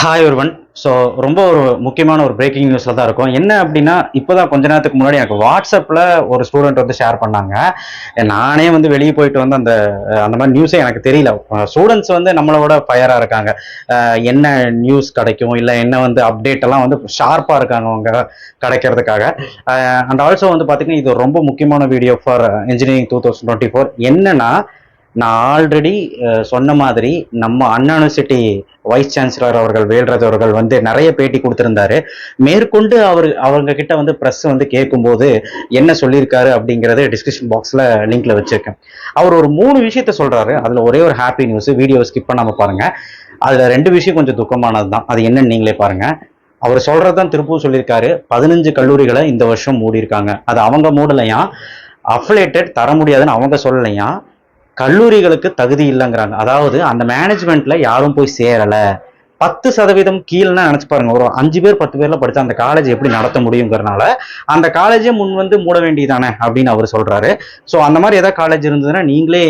Hi ஒருவன் so ரொம்ப ஒரு முக்கியமான ஒரு பிரேக்கிங் நியூஸில் தான் இருக்கும். என்ன அப்படின்னா இப்போ தான் கொஞ்ச நேரத்துக்கு முன்னாடி எனக்கு வாட்ஸ்அப்பில் ஒரு ஸ்டூடெண்ட் வந்து ஷேர் பண்ணாங்க. நானே வந்து வெளியே போயிட்டு வந்து அந்த அந்த மாதிரி நியூஸே எனக்கு தெரியல. ஸ்டூடெண்ட்ஸ் வந்து நம்மளோட ஃபயராக இருக்காங்க. என்ன நியூஸ் கிடைக்கும்? இல்லை என்ன வந்து அப்டேட் எல்லாம் வந்து ஷார்ப்பாக இருக்காங்க அவங்க கிடைக்கிறதுக்காக. அண்ட் ஆல்சோ வந்து பார்த்தீங்கன்னா இது ரொம்ப முக்கியமான video for engineering two thousand twenty four என்னன்னா நான் ஆல்ரெடி சொன்ன மாதிரி நம்ம அண்ணா யூனிவர்சிட்டி வைஸ் சான்சலர் அவர்கள் வேல்ராஜ் அவர்கள் வந்து நிறைய பேட்டி கொடுத்திருந்தாரு. மேற்கொண்டு அவர் அவங்க கிட்ட வந்து ப்ரெஸ் வந்து கேட்கும்போது என்ன சொல்லியிருக்காரு அப்படிங்கிறது டிஸ்கிரிப்ஷன் பாக்ஸில் லிங்க்ல வச்சிருக்கேன். அவர் ஒரு மூணு விஷயத்த சொல்றாரு. அதில் ஒரே ஒரு ஹாப்பி நியூஸ் வீடியோ ஸ்கிப் பண்ணாமல் பாருங்க. அதில் ரெண்டு விஷயம் கொஞ்சம் துக்கமானது தான். அது என்னன்னு நீங்களே பாருங்க. அவர் சொல்றதுதான் திருப்பூர் சொல்லியிருக்காரு. பதினஞ்சு கல்லூரிகளை இந்த வருஷம் மூடியிருக்காங்க. அது அவங்க மூடலையா? அஃபிலேட்டட் தர முடியாதுன்னு அவங்க சொல்லலையா? கல்லூரிகளுக்கு தகுதி இல்லைங்கிறாங்க. அதாவது அந்த மேனேஜ்மெண்ட்ல யாரும் போய் சேரலை. பத்து சதவீதம் கீழ்னா நினைச்சு பாருங்க. ஒரு அஞ்சு பேர் பத்து பேர்ல படிச்சா அந்த காலேஜ் எப்படி நடத்த முடியுங்கிறனால அந்த காலேஜே முன் வந்து மூட வேண்டியதானே அப்படின்னு அவர் சொல்றாரு. ஸோ அந்த மாதிரி ஏதாவது காலேஜ் இருந்ததுன்னா நீங்களே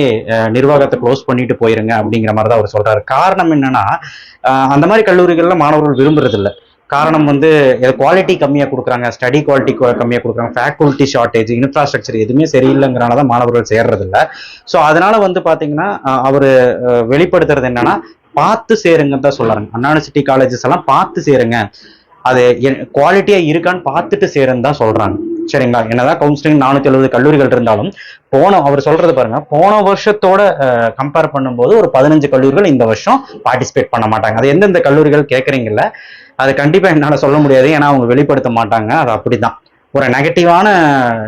நிர்வாகத்தை க்ளோஸ் பண்ணிட்டு போயிருங்க அப்படிங்கிற மாதிரி தான் அவர் சொல்றாரு. காரணம் என்னன்னா அந்த மாதிரி கல்லூரிகள்ல மாணவர்கள் விரும்புறதில்லை. காரணம் வந்து குவாலிட்டி கம்மியாக கொடுக்குறாங்க ஸ்டடி குவாலிட்டி கம்மியாக கொடுக்குறாங்க ஃபேக்கல்ட்டி ஷார்ட்டேஜ் இன்ஃப்ராஸ்ட்ரக்சர் எதுவுமே சரியில்லைங்கிறனால தான் மாணவர்கள் சேர்றதில்ல. ஸோ அதனால வந்து பார்த்தீங்கன்னா அவர் வெளிப்படுத்துறது என்னன்னா பார்த்து சேருங்கன்னு தான் சொல்லுறாங்க அண்ணா யூனிவர்சிட்டி காலேஜஸ் எல்லாம் பார்த்து சேருங்க. அது குவாலிட்டியாக இருக்கான்னு பார்த்துட்டு சேருன்னு தான் சொல்கிறாங்க சரிங்களா? என்னதான் கவுன்சிலிங் நானூத்தி எழுபது கல்லூரிகள் இருந்தாலும் போன அவர் சொல்றது பாருங்க போன வருஷத்தோட கம்பேர் பண்ணும்போது ஒரு பதினஞ்சு கல்லூரிகள் இந்த வருஷம் பார்ட்டிசிபேட் பண்ண மாட்டாங்க. அது எந்தெந்த கல்லூரிகள் கேட்குறீங்கல்ல அது கண்டிப்பா என்னால சொல்ல முடியாது. ஏன்னா அவங்க வெளிப்படுத்த மாட்டாங்க. அது அப்படிதான். ஒரு நெகட்டிவான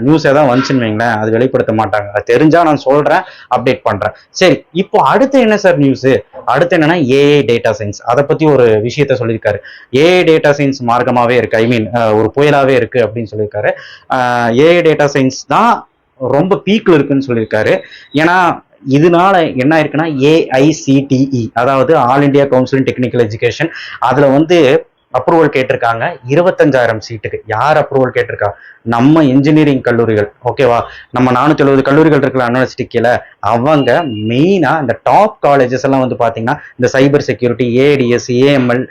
நியூஸ் ஏதாவது வந்துச்சுன்னு வைங்களேன் அது வெளிப்படுத்த மாட்டாங்க. அது தெரிஞ்சா நான் சொல்றேன் அப்டேட் பண்றேன். சரி இப்போ அடுத்து என்ன சார் நியூஸ் அடுத்து என்னன்னா ஏஐ டேட்டா சயின்ஸ் அதை பத்தி ஒரு விஷயத்த சொல்லியிருக்காரு. ஏஐ டேட்டா சயின்ஸ் மார்க்கமாவே இருக்கு. ஐ மீன் ஒரு புயலாவே இருக்கு அப்படின்னு சொல்லியிருக்காரு. ஏஐ டேட்டா சயின்ஸ் தான் ரொம்ப பீக்ல இருக்குன்னு சொல்லியிருக்காரு. ஏன்னா இதனால என்ன ஆயிருக்குன்னா ஏஐசிடிஇ அதாவது all India counselling technical education அதுல வந்து அப்ரூவல் கேட்டிருக்காங்க. இருபத்தஞ்சாயிரம் சீட்டுக்கு. யார் அப்ரூவல் கேட்டிருக்கா? நம்ம இன்ஜினியரிங் கல்லூரிகள். ஓகேவா நம்ம நானூற்றி எழுபது கல்லூரிகள் இருக்கிற யூனிவர்சிட்டி கீழே. அவங்க மெயினா இந்த டாப் காலேஜஸ் எல்லாம் வந்து பார்த்தீங்கன்னா இந்த cyber security ADS AML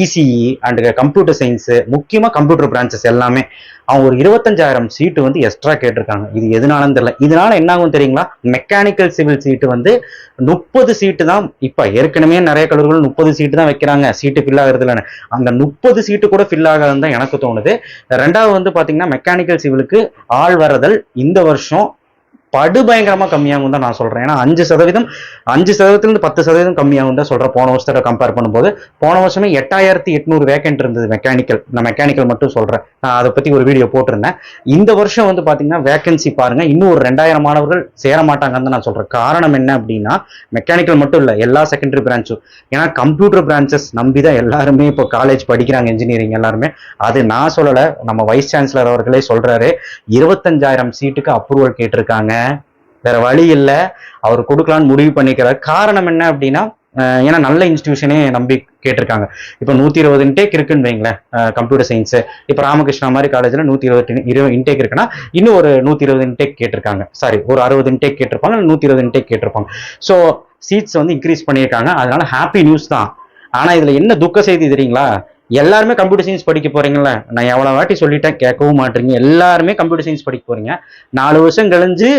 ECE and computer science முக்கியமா கம்ப்யூட்டர் பிரான்ச்சஸ் எல்லாமே. அவங்க ஒரு இருபத்தஞ்சாயிரம் சீட்டு வந்து எக்ஸ்ட்ரா கேட்டிருக்காங்க. இது எதனாலும் தெரியல. இதனால என்ன ஆகும் தெரியுங்களா? மெக்கானிக்கல் சிவில் சீட்டு வந்து முப்பது சீட்டு தான். இப்போ ஏற்கனவே நிறைய கல்லூரிகள் முப்பது சீட்டு தான் வைக்கிறாங்க. சீட்டு ஃபில் ஆகுறது இல்லைன்னு அந்த முப்பது சீட்டு கூட ஃபில் ஆகாதுன்னு தான் எனக்கு தோணுது. ரெண்டாவது வந்து பார்த்தீங்கன்னா மெக்கானிக்கல் சிவிலுக்கு ஆள் வரதல் இந்த வருஷம் படுபயங்கரமாக கம்மியாகும் தான் நான் சொல்கிறேன் ஏன்னா அஞ்சு சதவீதம் அஞ்சு சதவீதத்துலேருந்து பத்து சதவீதம் கம்மியாகும் தான் சொல்கிறேன் போன வருஷத்தை கம்பேர் பண்ணும்போது போன வருஷமே எட்டாயிரத்தி எட்நூறு வேக்கண்ட் இருந்தது மெக்கானிக்கல் நான் மெக்கானிக்கல் மட்டும் சொல்கிறேன் நான் அதை பற்றி ஒரு வீடியோ போட்டிருந்தேன். இந்த வருஷம் வந்து பார்த்தீங்கன்னா வேக்கன்சி பாருங்க இன்னும் ஒரு ரெண்டாயிரம் மாணவர்கள் சேர மாட்டாங்கன்னு தான் நான் சொல்கிறேன் காரணம் என்ன அப்படின்னா மெக்கானிக்கல் மட்டும் இல்லை எல்லா செகண்டரி பிரான்ச்சும் ஏன்னா கம்ப்யூட்டர் பிரான்ச்சஸ் நம்பி தான் எல்லாருமே இப்போ காலேஜ் படிக்கிறாங்க இன்ஜினியரிங் எல்லாருமே. அது நான் சொல்லலை நம்ம வைஸ் சான்சலர் அவர்களே சொல்கிறாரு இருபத்தஞ்சாயிரம் சீட்டுக்கு அப்ரூவல் கேட்டிருக்காங்க. வேற வழி இல்லை. அவர் கொடுக்கலான்னு முடிவு பண்ணிக்கிறார் காரணம் என்ன அப்படின்னா ஏன்னா நல்ல இன்ஸ்டிடியூஷனே நம்பி கேட்டிருக்காங்க. இப்போ நூத்தி இருபது இன்டேக் இருக்குன்னு வைங்களேன் கம்ப்யூட்டர் சயின்ஸ் இப்போ ராமகிருஷ்ணா மாதிரி காலேஜ்ல நூத்தி இருபது இருபது இன்டேக் இருக்குன்னா இன்னும் ஒரு நூத்தி இருபது இன்டேக் கேட்டிருக்காங்க. சாரி ஒரு அறுபது இன்டேக் கேட்டிருப்பாங்க நூத்தி இருபது இன்டேக் கேட்டிருப்பாங்க. ஸோ சீட்ஸ் வந்து இன்க்ரீஸ் பண்ணியிருக்காங்க. அதனால ஹாப்பி நியூஸ் தான். ஆனா இதுல என்ன துக்க செய்தி தெரியுங்களா? எல்லாருமே கம்ப்யூட்டர் சயின்ஸ் படிக்க போறீங்கல்ல? நான் எவ்வளவு வாட்டி சொல்லிட்டேன் கேட்கவும் மாட்டீங்க எல்லாருமே கம்ப்யூட்டர் சயின்ஸ் படிக்க போறீங்க. நாலு வருஷம் கழிஞ்சு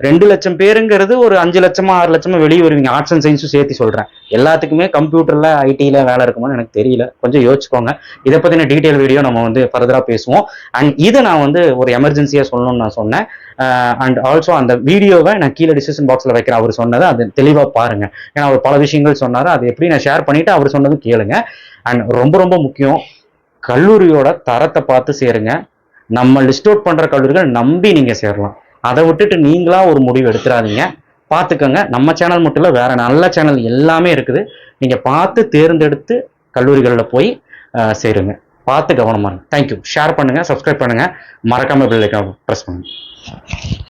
ரெண்டு லட்சம் பேருங்கிறது ஒரு அஞ்சு லட்சமா ஆறு லட்சமா வெளியே வருவீங்க. ஆர்ட்ஸ் அண்ட் சயின்ஸும் சேர்த்து சொல்றேன். எல்லாத்துக்குமே கம்ப்யூட்டர்ல ஐடியில வேலை இருக்குமான்னு எனக்கு தெரியல. கொஞ்சம் யோசிச்சுக்கோங்க. இதை பத்தின டீட்டெயில் வீடியோ நம்ம வந்து ஃபர்தரா பேசுவோம். அண்ட் இதை நான் வந்து ஒரு எமர்ஜென்சியா சொல்லணும்னு நான் சொன்னேன். அண்ட் ஆல்சோ அந்த வீடியோவை நான் கீழே டிசிஷன் பாக்ஸில் வைக்கிறேன். அவர் சொன்னதை அது தெளிவாக பாருங்க. ஏன்னா அவர் பல விஷயங்கள் சொன்னார். அது எப்படி நான் ஷேர் பண்ணிட்டு அவர் சொன்னதும் கேளுங்க. அண்ட் ரொம்ப ரொம்ப முக்கியம் கல்லூரியோட தரத்தை பார்த்து சேருங்க. நம்ம லிஸ்ட் அவுட் பண்ணுற கல்லூரிகள் நம்பி நீங்கள் சேரலாம். அதை விட்டுட்டு நீங்களா ஒரு முடிவு எடுத்துடாதீங்க பார்த்துக்கோங்க நம்ம சேனல் மட்டும் இல்லை வேற நல்ல சேனல் எல்லாமே இருக்குது. நீங்கள் பார்த்து தேர்ந்தெடுத்து கல்லூரிகளில் போய் சேருங்க. பார்த்து கவனமாக இருங்க. தேங்க்யூ ஷேர் பண்ணுங்கள் சப்ஸ்கிரைப் பண்ணுங்கள் மறக்காமல் பெல் ஐக்கான் ப்ரெஸ் பண்ணுங்கள்